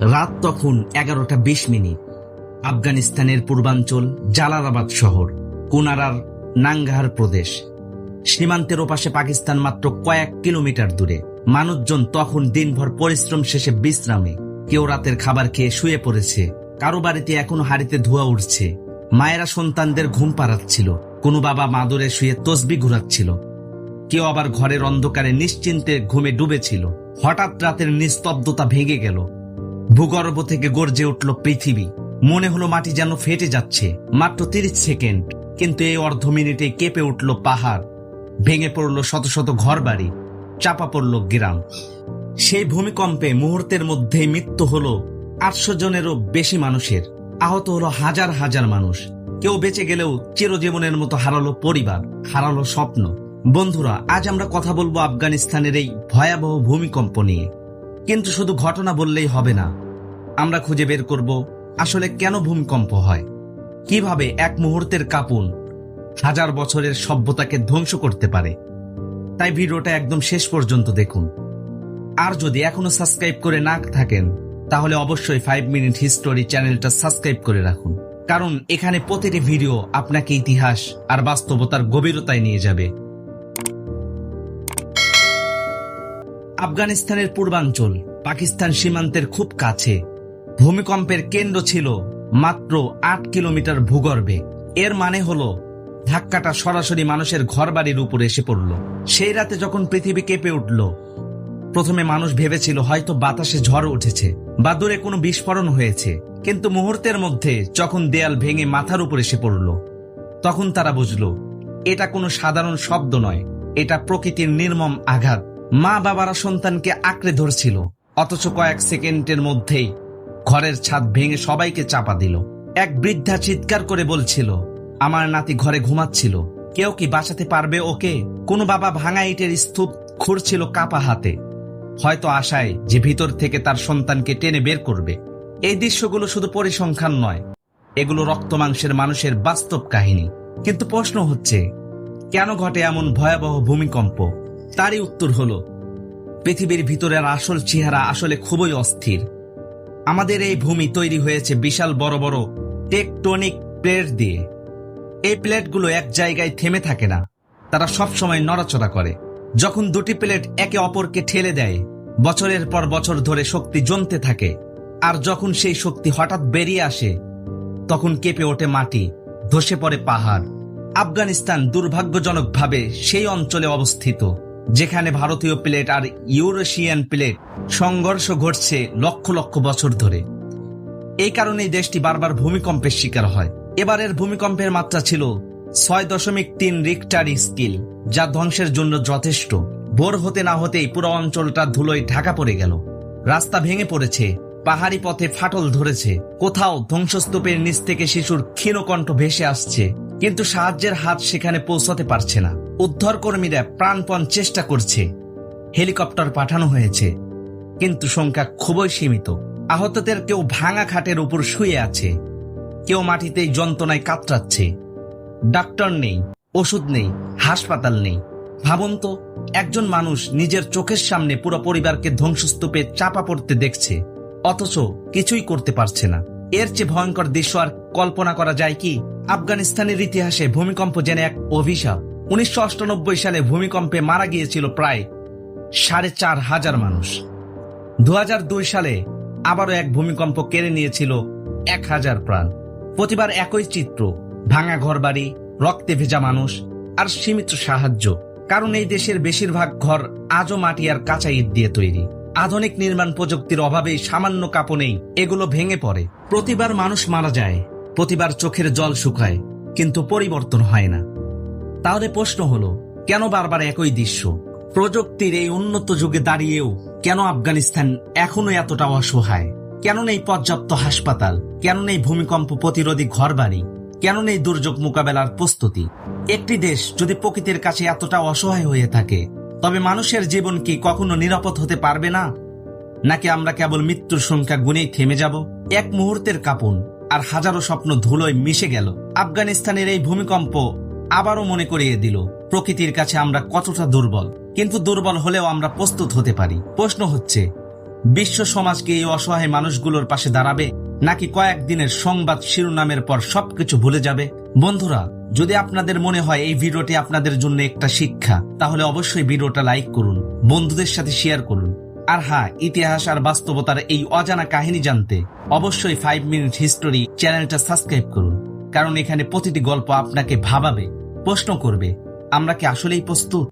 রাত তখন এগারোটা বিশ মিনিট। আফগানিস্তানের পূর্বাঞ্চল জালালাবাদ শহর, কুনারার নাঙ্গাহার প্রদেশ। সীমান্তের ওপাশে পাকিস্তান মাত্র কয়েক কিলোমিটার দূরে। মানুষজন তখন দিনভর পরিশ্রম শেষে বিশ্রামে। কেউ রাতের খাবার খেয়ে শুয়ে পড়েছে। কারও বাড়িতে এখনও হাড়িতে ধোয়া উঠছে। মায়েরা সন্তানদের ঘুম পাড়াচ্ছিল। কোনো বাবা মাদুরে শুয়ে তসবি ঘুরাচ্ছিল। কেউ আবার ঘরের অন্ধকারে নিশ্চিন্তে ঘুমে ডুবেছিল। হঠাৎ রাতের নিস্তব্ধতা ভেঙে গেল। ভূগর্ভ থেকে গর্জে উঠল পৃথিবী। মনে হলো মাটি যেন ফেটে যাচ্ছে। মাত্র তিরিশ সেকেন্ড, কিন্তু এই অর্ধ মিনিটে কেঁপে উঠল পাহাড়। ভেঙে পড়ল শত শত ঘরবাড়ি। চাপা পড়ল গ্রাম। সেই ভূমিকম্পে মুহূর্তের মধ্যেই মৃত্যু হলো আটশো জনেরও বেশি মানুষের। আহত হলো হাজার হাজার মানুষ। কেউ বেঁচে গেলেও চিরজীবনের মতো হারালো পরিবার, হারালো স্বপ্ন। বন্ধুরা, আজ আমরা কথা বলব আফগানিস্তানের এই ভয়াবহ ভূমিকম্প নিয়ে। কিন্তু শুধু ঘটনা বললেই হবে না। আমরা খুঁজে বের করব, আসলে কেন ভূমিকম্প হয়? কীভাবে এক মুহূর্তের কাপুন হাজার বছরের সভ্যতাকে ধ্বংস করতে পারে? তাই ভিডিওটা একদম শেষ পর্যন্ত দেখুন। আর যদি এখনও সাবস্ক্রাইব করে না থাকেন, তাহলে অবশ্যই ফাইভ মিনিট হিস্টোরি চ্যানেলটা সাবস্ক্রাইব করে রাখুন। কারণ এখানে প্রতিটি ভিডিও আপনাকে ইতিহাস আর বাস্তবতার গভীরতায় নিয়ে যাবে। আফগানিস্তানের পূর্বাঞ্চল, পাকিস্তান সীমান্তের খুব কাছে। ভূমিকম্পের কেন্দ্র ছিল মাত্র আট কিলোমিটার ভূগর্ভে। এর মানে হলো, ধাক্কাটা সরাসরি মানুষের ঘরবাড়ির উপর এসে পড়ল। সেই রাতে যখন পৃথিবী কেঁপে উঠল, প্রথমে মানুষ ভেবেছিল হয়তো বাতাসে ঝড় উঠেছে বা দূরে কোনো বিস্ফোরণ হয়েছে। কিন্তু মুহূর্তের মধ্যে যখন দেয়াল ভেঙে মাথার উপর এসে পড়ল, তখন তারা বুঝল, এটা কোনো সাধারণ শব্দ নয়, এটা প্রকৃতির নির্মম আঘাত। মা বাবারা সন্তানকে আঁকড়ে ধরছিল, অথচ কয়েক সেকেন্ডের মধ্যেই ঘরের ছাদ ভেঙে সবাইকে চাপা দিল। এক বৃদ্ধা চিৎকার করে বলছিল, আমার নাতি ঘরে ঘুমাচ্ছিল, কেউ কি বাঁচাতে পারবে ওকে? কোনো বাবা ভাঙা ইটের স্তূপ খুঁড়ছিল কাপা হাতে। হয়তো আশায় যে ভিতর থেকে তার সন্তানকে টেনে বের করবে। এই দৃশ্যগুলো শুধু পরিসংখ্যান নয়, এগুলো রক্ত মাংসের মানুষের বাস্তব কাহিনী। কিন্তু প্রশ্ন হচ্ছে, কেন ঘটে এমন ভয়াবহ ভূমিকম্প? তারই উত্তর হল, পৃথিবীর ভিতরের আসল চেহারা আসলে খুবই অস্থির। আমাদের এই ভূমি তৈরি হয়েছে বিশাল বড় বড় টেকটনিক প্লেট দিয়ে। এই প্লেটগুলো এক জায়গায় থেমে থাকে না, তারা সব সময় নড়াচড়া করে। যখন দুটি প্লেট একে অপরকে ঠেলে দেয়, বছরের পর বছর ধরে শক্তি জমতে থাকে, আর যখন সেই শক্তি হঠাৎ বেরিয়ে আসে, তখন কেঁপে ওঠে মাটি, ধসে পড়ে পাহাড়। আফগানিস্তান দুর্ভাগ্যজনকভাবে সেই অঞ্চলে অবস্থিত। যেখানে ভারতীয় প্লেট আর ইউরোশিয়ান প্লেট সংঘর্ষ ঘটছে লক্ষ লক্ষ বছর ধরে। এই কারণেই দেশটি বারবার ভূমিকম্পের শিকার হয়। এবারের ভূমিকম্পের মাত্রা ছিল ছয় দশমিক তিন রিক্টার স্কিল, যা ধ্বংসের জন্য যথেষ্ট। ভোর হতে না হতেই পুরো অঞ্চলটা ধুলোয় ঢাকা পড়ে গেল। রাস্তা ভেঙে পড়েছে, পাহাড়ি পথে ফাটল ধরেছে। কোথাও ধ্বংসস্তূপের নিচ থেকে শিশুর ক্ষীণকণ্ঠ ভেসে আসছে। কিন্তু সাহায্যের হাত সেখানে পৌঁছাতে পারছে না। উদ্ধার কর্মীরা প্রাণপণ চেষ্টা করছে। হেলিকপ্টার পাঠানো হয়েছে। কিন্তু সংখ্যা খুবই সীমিত। আহতদের কেউ ভাঙা খাটের উপর শুয়ে আছে। কেউ মাটিতে যন্ত্রণায় কাতরাচ্ছে। ডাক্তার নেই, ওষুধ নেই, হাসপাতাল নেই। ভাবুন তো, একজন মানুষ নিজের চোখের সামনে পুরো পরিবারকে ধ্বংসস্তূপে চাপা পড়তে দেখছে। অথচ কিছুই করতে পারছে না। এর চেয়ে ভয়ঙ্কর দৃশ্য আর কল্পনা করা যায় কি? আফগানিস্তানের ইতিহাসে ভূমিকম্প যেন এক অভিশাপ। উনিশশো আটানব্বই সালে ভূমিকম্পে মারা গিয়েছিল প্রায় সাড়ে চার হাজার মানুষ। দু হাজার দুই সালে আবারও এক ভূমিকম্প কেড়ে নিয়েছিল এক হাজার প্রাণ। প্রতিবার একই চিত্র, ভাঙা ঘরবাড়ি, রক্তে ভেজা মানুষ আর সীমিত সাহায্য। কারণ এই দেশের বেশিরভাগ ঘর আজও মাটি আর কাঁচা ইট দিয়ে তৈরি। আধুনিক নির্মাণ প্রযুক্তির অভাবে সামান্য কাঁপনেই এগুলো ভেঙে পড়ে। প্রতিবার মানুষ মারা যায় প্রতিবার চোখের জল শুকায়, কিন্তু পরিবর্তন হয় না। তাহলে প্রশ্ন হলো, কেন বারবার একই দৃশ্য? প্রযুক্তির এই উন্নত যুগে দাঁড়িয়েও কেন আফগানিস্তান এখনও এতটা অসহায়? কেন নেই পর্যাপ্ত হাসপাতাল? কেন নেই ভূমিকম্প প্রতিরোধী ঘরবাড়ি? কেন নেই দুর্যোগ মোকাবেলার প্রস্তুতি? একটি দেশ যদি প্রকৃতির কাছে এতটা অসহায় হয়ে থাকে, তবে মানুষের জীবন কি কখনো নিরাপদ হতে পারবে না? নাকি আমরা কেবল মৃত্যুর সংখ্যা গুনেই থেমে যাব? এক মুহূর্তের কাপন। আর হাজারো স্বপ্ন ধুলোয় মিশে গেল। আফগানিস্তানের এই ভূমিকম্প আবারও মনে করিয়ে দিল, প্রকৃতির কাছে আমরা কতটা দুর্বল। কিন্তু দুর্বল হলেও আমরা প্রস্তুত হতে পারি। প্রশ্ন হচ্ছে, বিশ্ব সমাজকে এই অসহায় মানুষগুলোর পাশে দাঁড়াবে, নাকি কয়েকদিনের সংবাদ শিরোনামের পর সবকিছু ভুলে যাবে? বন্ধুরা, যদি আপনাদের মনে হয় এই ভিডিওটি আপনাদের জন্য একটা শিক্ষা, তাহলে অবশ্যই ভিডিওটা লাইক করুন, বন্ধুদের সাথে শেয়ার করুন। আর হ্যাঁ ইতিহাস আর বাস্তবতার এই অজানা কাহিনী জানতে অবশ্যই ফাইভ মিনিট হিস্টোরি চ্যানেলটা সাবস্ক্রাইব করুন। কারণ এখানে প্রতিটি গল্প আপনাকে ভাবাবে, প্রশ্ন করবে। আমরা কি আসলেই প্রস্তুত?